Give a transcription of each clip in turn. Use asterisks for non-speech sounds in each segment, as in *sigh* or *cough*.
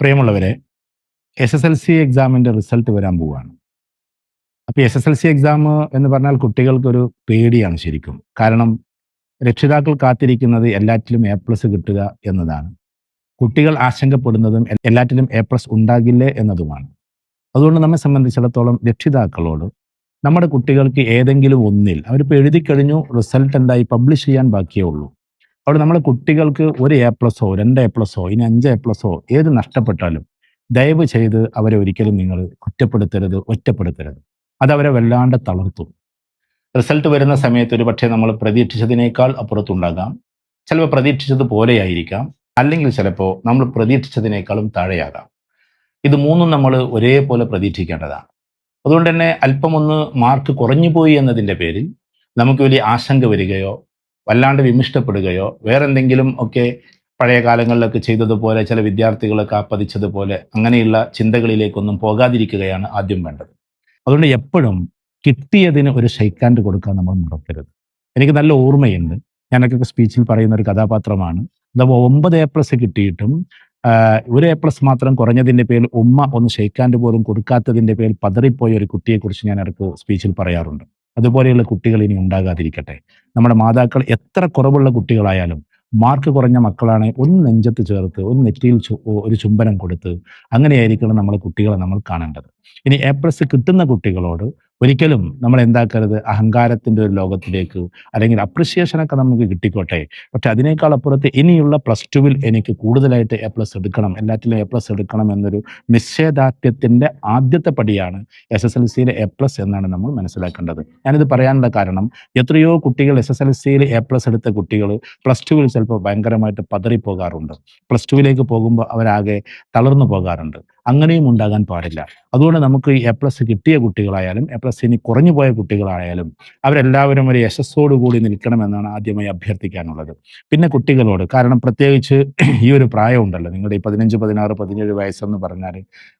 പ്രിയമുള്ളവരെ S S L C എക്സാമിന്റെ result വരാൻ പോവുകയാണ് അപ്പോൾ S S L C exam എന്ന് പറഞ്ഞാൽ കുട്ടികൾക്കൊരു പേടിയാണ് ശരിക്കും. കാരണം രക്ഷിതാക്കൾ കാത്തിരിക്കുന്നത് എല്ലാറ്റിലും എ പ്ലസ് കിട്ടുക എന്നതാണ്. കുട്ടികൾ ആശങ്കപ്പെടുന്നതും എല്ലാറ്റിലും എ പ്ലസ് ഉണ്ടാകില്ലേ എന്നതുമാണ്. അതുകൊണ്ട് നമ്മെ സംബന്ധിച്ചിടത്തോളം രക്ഷിതാക്കളോട് നമ്മുടെ കുട്ടികൾക്ക് ഏതെങ്കിലും ഒന്നിൽ അവരിപ്പോൾ എഴുതി കഴിഞ്ഞു റിസൾട്ട് എന്തായി പബ്ലിഷ് ചെയ്യാൻ ബാക്കിയേ ഉള്ളൂ. അവിടെ നമ്മളെ കുട്ടികൾക്ക് ഒരു എ പ്ലസോ രണ്ട് എ പ്ലസോ ഇനി അഞ്ച് എ പ്ലസോ ഏത് നഷ്ടപ്പെട്ടാലും ദയവ് ചെയ്ത് അവരെ ഒരിക്കലും നിങ്ങൾ കുറ്റപ്പെടുത്തരുത് ഒറ്റപ്പെടുത്തരുത്. അത് അവരെ വല്ലാണ്ട് തളർത്തും. റിസൾട്ട് വരുന്ന സമയത്ത് ഒരു പക്ഷേ നമ്മൾ പ്രതീക്ഷിച്ചതിനേക്കാൾ അപ്പുറത്തുണ്ടാകാം. ചിലപ്പോൾ പ്രതീക്ഷിച്ചത് പോലെയായിരിക്കാം. അല്ലെങ്കിൽ ചിലപ്പോൾ നമ്മൾ പ്രതീക്ഷിച്ചതിനേക്കാളും താഴെയാകാം. ഇത് മൂന്നും നമ്മൾ ഒരേപോലെ പ്രതീക്ഷിക്കേണ്ടതാണ്. അതുകൊണ്ട് തന്നെ അല്പമൊന്ന് മാർക്ക് കുറഞ്ഞു പോയി എന്നതിന്റെ പേരിൽ നമുക്ക് വലിയ ആശങ്ക വരികയോ വല്ലാണ്ട് വിമിഷ്ടപ്പെടുകയോ വേറെന്തെങ്കിലും ഒക്കെ പഴയ കാലങ്ങളിലൊക്കെ ചെയ്തതുപോലെ ചില വിദ്യാർത്ഥികളൊക്കെ ആപ്പതിച്ചതുപോലെ അങ്ങനെയുള്ള ചിന്തകളിലേക്കൊന്നും പോകാതിരിക്കുകയാണ് ആദ്യം വേണ്ടത്. അതുകൊണ്ട് എപ്പോഴും കിട്ടിയതിന് ഒരു ഷെയ്ക്കാൻഡ് കൊടുക്കാൻ നമ്മൾ മുടക്കരുത്. എനിക്ക് നല്ല ഓർമ്മയുണ്ട്. ഞാനൊക്കെ സ്പീച്ചിൽ പറയുന്ന ഒരു കഥാപാത്രമാണ്. അഥവാ ഒമ്പത് എ പ്ലസ് കിട്ടിയിട്ടും ഒരു എ പ്ലസ് മാത്രം കുറഞ്ഞതിന്റെ പേരിൽ ഉമ്മ ഒന്ന് ഷെയ്ക്കാൻഡ് പോലും കൊടുക്കാത്തതിന്റെ പേരിൽ പതറിപ്പോയ ഒരു കുട്ടിയെക്കുറിച്ച് ഞാൻ ഇടയ്ക്ക് സ്പീച്ചിൽ പറയാറുണ്ട്. അതുപോലെയുള്ള കുട്ടികൾ ഇനി ഉണ്ടാകാതിരിക്കട്ടെ. നമ്മുടെ മാതാക്കൾ എത്ര കുറവുള്ള കുട്ടികളായാലും മാർക്ക് കുറഞ്ഞ മക്കളാണെ ഒന്ന് നെഞ്ചത്ത് ചേർത്ത് ഒന്ന് നെറ്റിയിൽ ഒരു ചുംബനം കൊടുത്ത് അങ്ങനെയായിരിക്കണം നമ്മളെ കുട്ടികളെ നമ്മൾ കാണേണ്ടത്. ഇനി എ പ്ലസ് കിട്ടുന്ന കുട്ടികളോട് ഒരിക്കലും നമ്മൾ എന്താക്കരുത്? അഹങ്കാരത്തിന്റെ ഒരു ലോകത്തിലേക്ക് അല്ലെങ്കിൽ അപ്രിസിയേഷനൊക്കെ നമുക്ക് കിട്ടിക്കോട്ടെ. പക്ഷെ അതിനേക്കാൾ അപ്പുറത്ത് ഇനിയുള്ള പ്ലസ് ടുവിൽ എനിക്ക് കൂടുതലായിട്ട് എ പ്ലസ് എടുക്കണം. എല്ലാറ്റിലും എ പ്ലസ് എടുക്കണം എന്നൊരു നിശ്ചയദാർഢ്യത്തിന്റെ ആദ്യത്തെ പടിയാണ് എസ് എസ് എൽ സിയിലെ എ പ്ലസ് എന്നാണ് നമ്മൾ മനസ്സിലാക്കേണ്ടത്. ഞാനിത് പറയാനുള്ള കാരണം എത്രയോ കുട്ടികൾ എസ് എസ് എൽ സിയിൽ എ പ്ലസ് എടുത്ത കുട്ടികൾ പ്ലസ് ടുവിൽ ചിലപ്പോൾ ഭയങ്കരമായിട്ട് പതറിപ്പോകാറുണ്ട്. പ്ലസ് ടുവിലേക്ക് പോകുമ്പോൾ അവരാകെ തളർന്നു പോകാറുണ്ട്. അങ്ങനെയും ഉണ്ടാകാൻ പാടില്ല. അതുകൊണ്ട് നമുക്ക് എ പ്ലസ് കിട്ടിയ കുട്ടികളായാലും എ പ്ലസ് ഇനി കുറഞ്ഞു പോയ കുട്ടികളായാലും അവരെല്ലാവരും ഒരു യശസ്സോടുകൂടി നിൽക്കണമെന്നാണ് ആദ്യമായി അഭ്യർത്ഥിക്കാനുള്ളത്. പിന്നെ കുട്ടികളോട് കാരണം പ്രത്യേകിച്ച് ഈ ഒരു പ്രായം ഉണ്ടല്ലോ നിങ്ങളുടെ ഈ പതിനഞ്ച് പതിനാറ് പതിനേഴ് വയസ്സെന്ന് പറഞ്ഞാൽ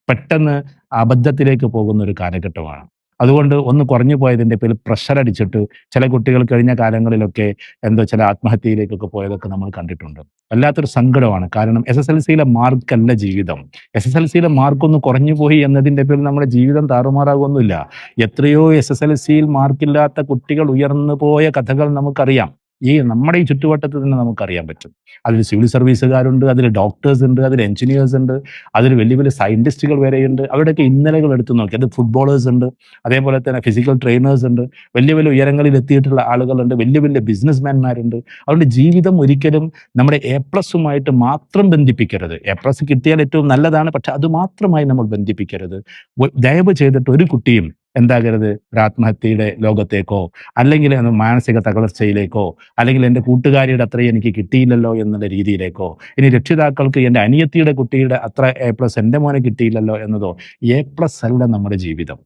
പെട്ടെന്ന് അബദ്ധത്തിലേക്ക് പോകുന്ന ഒരു കാലഘട്ടമാണ്. അതുകൊണ്ട് ഒന്ന് കുറഞ്ഞു പോയതിന്റെ പേരിൽ പ്രഷർ അടിച്ചിട്ട് ചില കുട്ടികൾ കഴിഞ്ഞ കാലങ്ങളിലൊക്കെ എന്തോ ചില ആത്മഹത്യയിലേക്കൊക്കെ പോയതൊക്കെ നമ്മൾ കണ്ടിട്ടുണ്ട്. വല്ലാത്തൊരു സങ്കടമാണ്. കാരണം എസ് എസ് എൽ സിയിലെ മാർക്കല്ല ജീവിതം. എസ് എസ് എൽ സിയിലെ മാർക്ക് ഒന്ന് കുറഞ്ഞു പോയി എന്നതിന്റെ പേരിൽ നമ്മുടെ ജീവിതം താറുമാറാകൊന്നുമില്ല എത്രയോ എസ് എസ് എൽ സിയിൽ മാർക്കില്ലാത്ത കുട്ടികൾ ഉയർന്നു പോയ കഥകൾ നമുക്കറിയാം. ഈ നമ്മുടെ ഈ ചുറ്റുവട്ടത്ത് തന്നെ നമുക്കറിയാൻ പറ്റും. അതിൽ സിവിൽ സർവീസുകാരുണ്ട് അതിൽ ഡോക്ടേഴ്സ് ഉണ്ട് അതിൽ എഞ്ചിനീയേഴ്സ് ഉണ്ട് അതിൽ വലിയ വലിയ സയന്റിസ്റ്റുകൾ വരെയുണ്ട്. അവിടെയൊക്കെ ഇന്നലകൾ എടുത്തു നോക്കി. അത് ഫുട്ബോളേഴ്സ് ഉണ്ട് അതേപോലെ തന്നെ ഫിസിക്കൽ ട്രെയിനേഴ്സ് ഉണ്ട് വലിയ വലിയ ഉയരങ്ങളിൽ എത്തിയിട്ടുള്ള ആളുകളുണ്ട് വലിയ വലിയ ബിസിനസ്മാൻമാരുണ്ട് അതുകൊണ്ട് ജീവിതം ഒരിക്കലും നമ്മുടെ എ പ്ലസുമായിട്ട് മാത്രം ബന്ധിപ്പിക്കരുത്. എ പ്ലസ് കിട്ടിയാൽ ഏറ്റവും നല്ലതാണ് പക്ഷെ അത് മാത്രമായി നമ്മൾ ബന്ധിപ്പിക്കരുത്. ദയവ് ചെയ്തിട്ട് ഒരു കുട്ടിയും എന്താകരുത്? ഒരു ലോകത്തേക്കോ അല്ലെങ്കിൽ മാനസിക തകർച്ചയിലേക്കോ അല്ലെങ്കിൽ എന്റെ കൂട്ടുകാരിയുടെ അത്രയും എനിക്ക് കിട്ടിയില്ലല്ലോ എന്നുള്ള രീതിയിലേക്കോ ഇനി രക്ഷിതാക്കൾക്ക് എന്റെ അനിയത്തിയുടെ കുട്ടിയുടെ അത്ര എ പ്ലസ് എന്റെ മോനെ കിട്ടിയില്ലല്ലോ എന്നതോ എ പ്ലസ് അല്ല നമ്മുടെ ജീവിതം.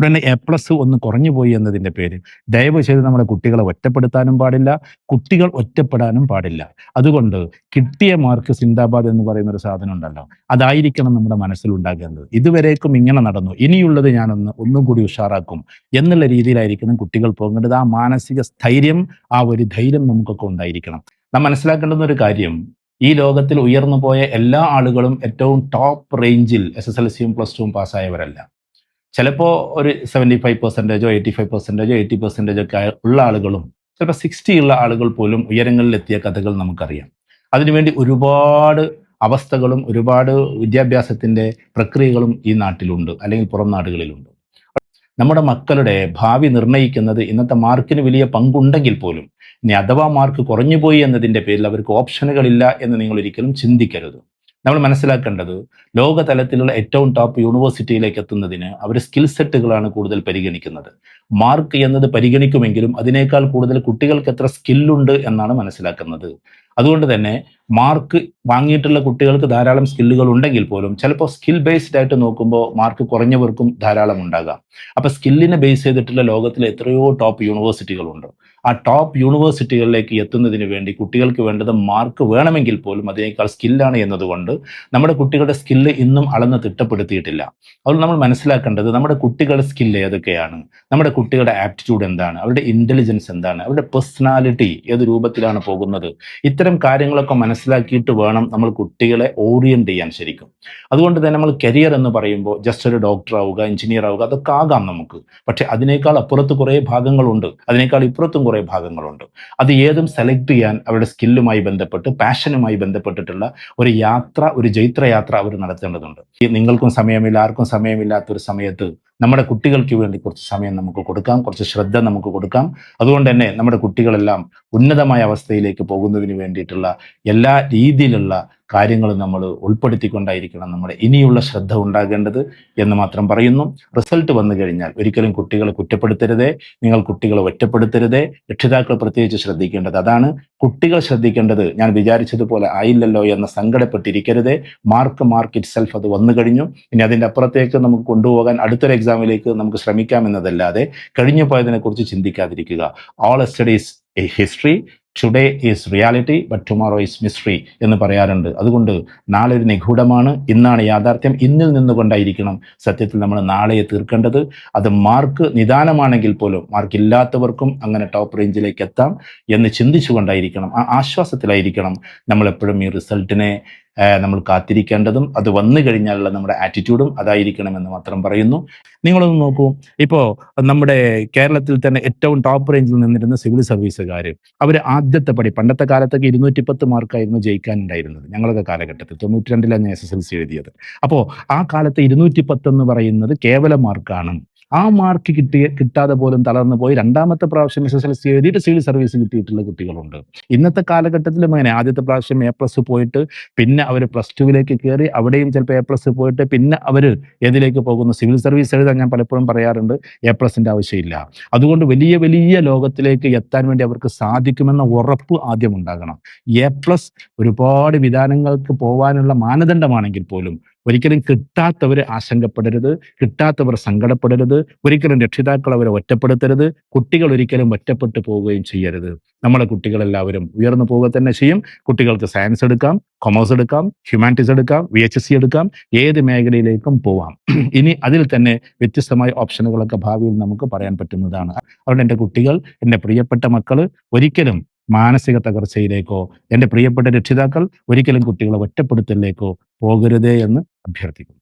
ഉടനെ എ പ്ലസ് ഒന്ന് കുറഞ്ഞു പോയി എന്നതിന്റെ പേര് ദയവ് ചെയ്ത് നമ്മുടെ കുട്ടികളെ ഒറ്റപ്പെടുത്താനും പാടില്ല. കുട്ടികൾ ഒറ്റപ്പെടാനും പാടില്ല. അതുകൊണ്ട് കിട്ടിയ മാർക്ക് സിന്ദാബാദ് എന്ന് പറയുന്ന ഒരു സാധനം ഉണ്ടല്ലോ. അതായിരിക്കണം നമ്മുടെ മനസ്സിൽ ഉണ്ടാകേണ്ടത് ഇതുവരേക്കും ഇങ്ങനെ നടന്നു. ഇനിയുള്ളത് ഞാനൊന്ന് ഒന്നും കൂടി ഉഷാറാക്കും. എന്നുള്ള രീതിയിലായിരിക്കണം കുട്ടികൾ പോകേണ്ടത്. ആ മാനസിക സ്ഥൈര്യം ആ ഒരു ധൈര്യം നമുക്കൊക്കെ ഉണ്ടായിരിക്കണം. നാം മനസ്സിലാക്കേണ്ടുന്ന ഒരു കാര്യം. ഈ ലോകത്തിൽ ഉയർന്നു പോയ എല്ലാ ആളുകളും ഏറ്റവും ടോപ്പ് റേഞ്ചിൽ എസ് എസ് എൽ സിയും പ്ലസ് ടുവും പാസ്സായവരല്ല ചിലപ്പോൾ ഒരു സെവന്റി ഫൈവ് പെർസെന്റേജോ എയ്റ്റി ഫൈവ് പെർസെന്റേജോ എയ്റ്റി പെർസെന്റേജോ ഒക്കെ ഉള്ള ആളുകളും ചിലപ്പോൾ സിക്സ്റ്റി ഉള്ള ആളുകൾ പോലും ഉയരങ്ങളിലെത്തിയ കഥകൾ നമുക്കറിയാം. അതിനുവേണ്ടി ഒരുപാട് അവസ്ഥകളും ഒരുപാട് വിദ്യാഭ്യാസത്തിന്റെ പ്രക്രിയകളും ഈ നാട്ടിലുണ്ട് അല്ലെങ്കിൽ പുറം നാടുകളിലുണ്ട്. നമ്മുടെ മക്കളുടെ ഭാവി നിർണയിക്കുന്നത് ഇന്നത്തെ മാർക്കിന് വലിയ പങ്കുണ്ടെങ്കിൽ പോലും ഇനി അഥവാ മാർക്ക് കുറഞ്ഞുപോയി എന്നതിന്റെ പേരിൽ അവർക്ക് ഓപ്ഷനുകളില്ല എന്ന് നിങ്ങൾ ഒരിക്കലും ചിന്തിക്കരുത്. നമ്മൾ മനസ്സിലാക്കേണ്ടത് ലോകതലത്തിലുള്ള ഏറ്റവും ടോപ്പ് യൂണിവേഴ്സിറ്റിയിലേക്ക് എത്തുന്നതിന് അവർ സ്കിൽ സെറ്റുകളാണ് കൂടുതൽ പരിഗണിക്കുന്നത്. മാർക്ക് എന്നത് പരിഗണിക്കുമെങ്കിലും അതിനേക്കാൾ കൂടുതൽ കുട്ടികൾക്ക് എത്ര സ്കില്ലുണ്ട് എന്നാണ് മനസ്സിലാക്കുന്നത്. അതുകൊണ്ട് തന്നെ മാർക്ക് വാങ്ങിയിട്ടുള്ള കുട്ടികൾക്ക് ധാരാളം സ്കില്ലുകൾ ഉണ്ടെങ്കിൽ പോലും ചിലപ്പോൾ സ്കിൽ ബേസ്ഡ് ആയിട്ട് നോക്കുമ്പോൾ മാർക്ക് കുറഞ്ഞവർക്കും ധാരാളം ഉണ്ടാകാം. അപ്പോൾ സ്കില്ലിനെ ബേസ് ചെയ്തിട്ടുള്ള ലോകത്തിലെ എത്രയോ ടോപ്പ് യൂണിവേഴ്സിറ്റികളുണ്ട് ആ ടോപ്പ് യൂണിവേഴ്സിറ്റികളിലേക്ക് എത്തുന്നതിന് വേണ്ടി കുട്ടികൾക്ക് വേണ്ടത് മാർക്ക് വേണമെങ്കിൽ പോലും അതിനേക്കാൾ സ്കില്ലാണ് എന്നതുകൊണ്ട് നമ്മുടെ കുട്ടികളുടെ സ്കില്ല് ഇന്നും അളന്ന് തിട്ടപ്പെടുത്തിയിട്ടില്ല. അതുകൊണ്ട് നമ്മൾ മനസ്സിലാക്കേണ്ടത് നമ്മുടെ കുട്ടികളുടെ സ്കില്ല് ഏതൊക്കെയാണ്? നമ്മുടെ കുട്ടികളുടെ ആപ്റ്റിറ്റ്യൂഡ് എന്താണ്? അവരുടെ ഇന്റലിജൻസ് എന്താണ്? അവരുടെ പേഴ്സണാലിറ്റി ഏത് രൂപത്തിലാണ് പോകുന്നത്? ഇത്തരം കാര്യങ്ങളൊക്കെ മനസ്സിലാക്കിയിട്ട് വേണം നമ്മൾ കുട്ടികളെ ഓറിയന്റ് ചെയ്യാൻ ശരിക്കും. അതുകൊണ്ട് തന്നെ നമ്മൾ കരിയർ എന്ന് പറയുമ്പോൾ ജസ്റ്റ് ഒരു ഡോക്ടർ ആവുക എഞ്ചിനീയർ ആവുക അതൊക്കെ ആകാം നമുക്ക്. പക്ഷെ അതിനേക്കാൾ അപ്പുറത്ത് കുറേ ഭാഗങ്ങളുണ്ട്. അതിനേക്കാൾ ഇപ്പുറത്തും കുറേ ഭാഗങ്ങളുണ്ട്. അത് ഏതും സെലക്ട് ചെയ്യാൻ അവരുടെ സ്കില്ലുമായി ബന്ധപ്പെട്ട് പാഷനുമായി ബന്ധപ്പെട്ടിട്ടുള്ള ഒരു യാത്ര ഒരു ജൈത്രയാത്ര അവർ നടത്തേണ്ടതുണ്ട്. നിങ്ങൾക്കും സമയമില്ല ആർക്കും സമയമില്ലാത്തൊരു സമയത്ത് നമ്മുടെ കുട്ടികൾക്ക് വേണ്ടി കുറച്ച് സമയം നമുക്ക് കൊടുക്കാം കുറച്ച് ശ്രദ്ധ നമുക്ക് കൊടുക്കാം. അതുകൊണ്ട് തന്നെ നമ്മുടെ കുട്ടികളെല്ലാം ഉന്നതമായ അവസ്ഥയിലേക്ക് പോകുന്നതിന് വേണ്ടിയിട്ടുള്ള എല്ലാ രീതിയിലുള്ള കാര്യങ്ങളും നമ്മൾ ഉൾപ്പെടുത്തിക്കൊണ്ടായിരിക്കണം നമ്മുടെ ഇനിയുള്ള ശ്രദ്ധ ഉണ്ടാകേണ്ടത് എന്ന് മാത്രം പറയുന്നു. റിസൾട്ട് വന്നു കഴിഞ്ഞാൽ ഒരിക്കലും കുട്ടികളെ കുറ്റപ്പെടുത്തരുതേ നിങ്ങൾ കുട്ടികളെ ഒറ്റപ്പെടുത്തരുതേ. രക്ഷിതാക്കൾ പ്രത്യേകിച്ച് ശ്രദ്ധിക്കേണ്ടത് അതാണ്. കുട്ടികൾ ശ്രദ്ധിക്കേണ്ടത് ഞാൻ വിചാരിച്ചതുപോലെ ആയില്ലല്ലോ എന്ന് സങ്കടപ്പെട്ടിരിക്കരുതേ. മാർക്ക് മാർക്ക് ഇറ്റ് സെൽഫ് അത് വന്നു കഴിഞ്ഞു. ഇനി അതിന്റെ അപ്പുറത്തേക്ക് നമുക്ക് കൊണ്ടുപോകാൻ അടുത്തൊരു എക്സാമിലേക്ക് നമുക്ക് ശ്രമിക്കാം എന്നതല്ലാതെ കഴിഞ്ഞു പോയതിനെക്കുറിച്ച് ചിന്തിക്കാതിരിക്കുക. All studies a history today is reality but tomorrow is mystery എന്ന് പറയാറുണ്ട്. അതുകൊണ്ട് നാളെ ഒരു നിഗൂഢമാണ് ഇന്നാണ് യാഥാർത്ഥ്യം ഇന്നിൽ നിന്നുകൊണ്ടായിരിക്കണം സത്യത്തിൽ നമ്മൾ നാളെയെ തീർക്കേണ്ടത്. അത് മാർക്ക് നിദാനമാണെങ്കിൽ പോലും മാർക്ക് ഇല്ലാത്തവർക്കും അങ്ങനെ ടോപ്പ് റേഞ്ചിലേക്ക് എത്താം എന്ന് ചിന്തിച്ചുകൊണ്ടായിരിക്കണം ആ ആശ്വാസത്തിലായിരിക്കണം നമ്മളെപ്പോഴും ഈ റിസൾട്ടിനെ നമ്മൾ കാത്തിരിക്കേണ്ടതും അത് വന്നു കഴിഞ്ഞാലുള്ള നമ്മുടെ ആറ്റിറ്റ്യൂഡും അതായിരിക്കണം എന്ന് മാത്രം പറയുന്നു. നിങ്ങളൊന്ന് നോക്കൂ. ഇപ്പോ നമ്മുടെ കേരളത്തിൽ തന്നെ ഏറ്റവും ടോപ്പ് റേഞ്ചിൽ നിന്നിരുന്ന സിവിൽ സർവീസുകാർ അവർ ആദ്യത്തെ പടി പണ്ടത്തെ കാലത്തൊക്കെ ഇരുന്നൂറ്റി പത്ത് മാർക്കായിരുന്നു ജയിക്കാനുണ്ടായിരുന്നത് ഞങ്ങളുടെ കാലഘട്ടത്തിൽ തൊണ്ണൂറ്റി രണ്ടിലാണ് എസ് എസ് എൽ സി എഴുതിയത്. അപ്പോൾ ആ കാലത്ത് ഇരുന്നൂറ്റി പത്ത് എന്ന് പറയുന്നത് കേവല മാർക്കാണ്. ആ മാർക്ക് കിട്ടിയ കിട്ടാതെ പോലും തളർന്നു പോയി. രണ്ടാമത്തെ പ്രാവശ്യം എസ് എസ് എൽ സി എഴുതിയിട്ട് സിവിൽ സർവീസ് കിട്ടിയിട്ടുള്ള കുട്ടികളുണ്ട്. ഇന്നത്തെ കാലഘട്ടത്തിലും അങ്ങനെ. ആദ്യത്തെ പ്രാവശ്യം എ പ്ലസ് പോയിട്ട് പിന്നെ അവർ പ്ലസ് ടുവിലേക്ക് കയറി അവിടെയും ചിലപ്പോൾ എ പ്ലസ് പോയിട്ട് പിന്നെ അവർ ഏതിലേക്ക് പോകുന്നു? സിവിൽ സർവീസ് എഴുതാൻ ഞാൻ പലപ്പോഴും പറയാറുണ്ട്. എ പ്ലസിന്റെ ആവശ്യമില്ല. അതുകൊണ്ട് വലിയ വലിയ ലോകത്തിലേക്ക് എത്താൻ വേണ്ടി അവർക്ക് സാധിക്കുമെന്ന ഉറപ്പ് ആദ്യം ഉണ്ടാകണം. എ പ്ലസ് ഒരുപാട് വിധാനങ്ങൾക്ക് പോകാനുള്ള മാനദണ്ഡമാണെങ്കിൽ പോലും ഒരിക്കലും കിട്ടാത്തവർ ആശങ്കപ്പെടരുത് കിട്ടാത്തവർ സങ്കടപ്പെടരുത് ഒരിക്കലും രക്ഷിതാക്കൾ അവരെ ഒറ്റപ്പെടുത്തരുത് കുട്ടികൾ ഒരിക്കലും ഒറ്റപ്പെട്ടു പോവുകയും ചെയ്യരുത്. നമ്മുടെ കുട്ടികളെല്ലാവരും ഉയർന്നു പോവുക തന്നെ ചെയ്യും. കുട്ടികൾക്ക് സയൻസ് എടുക്കാം കൊമേഴ്സ് എടുക്കാം ഹ്യൂമാനിറ്റീസ് എടുക്കാം വി എച്ച് എസ് സി എടുക്കാം ഏത് മേഖലയിലേക്കും പോവാം. *clears throat* ഇനി അതിൽ തന്നെ വ്യത്യസ്തമായ ഓപ്ഷനുകളൊക്കെ ഭാവിയിൽ നമുക്ക് പറയാൻ പറ്റുന്നതാണ്. അതുകൊണ്ട് എന്റെ കുട്ടികൾ എന്റെ പ്രിയപ്പെട്ട മക്കൾ ഒരിക്കലും മാനസിക തകർച്ചയിലേക്കോ എന്റെ പ്രിയപ്പെട്ട രക്ഷിതാക്കൾ ഒരിക്കലും കുട്ടികളെ ഒറ്റപ്പെടുത്തലിലേക്കോ പോകരുതേ എന്ന് అభ్యర్థించారు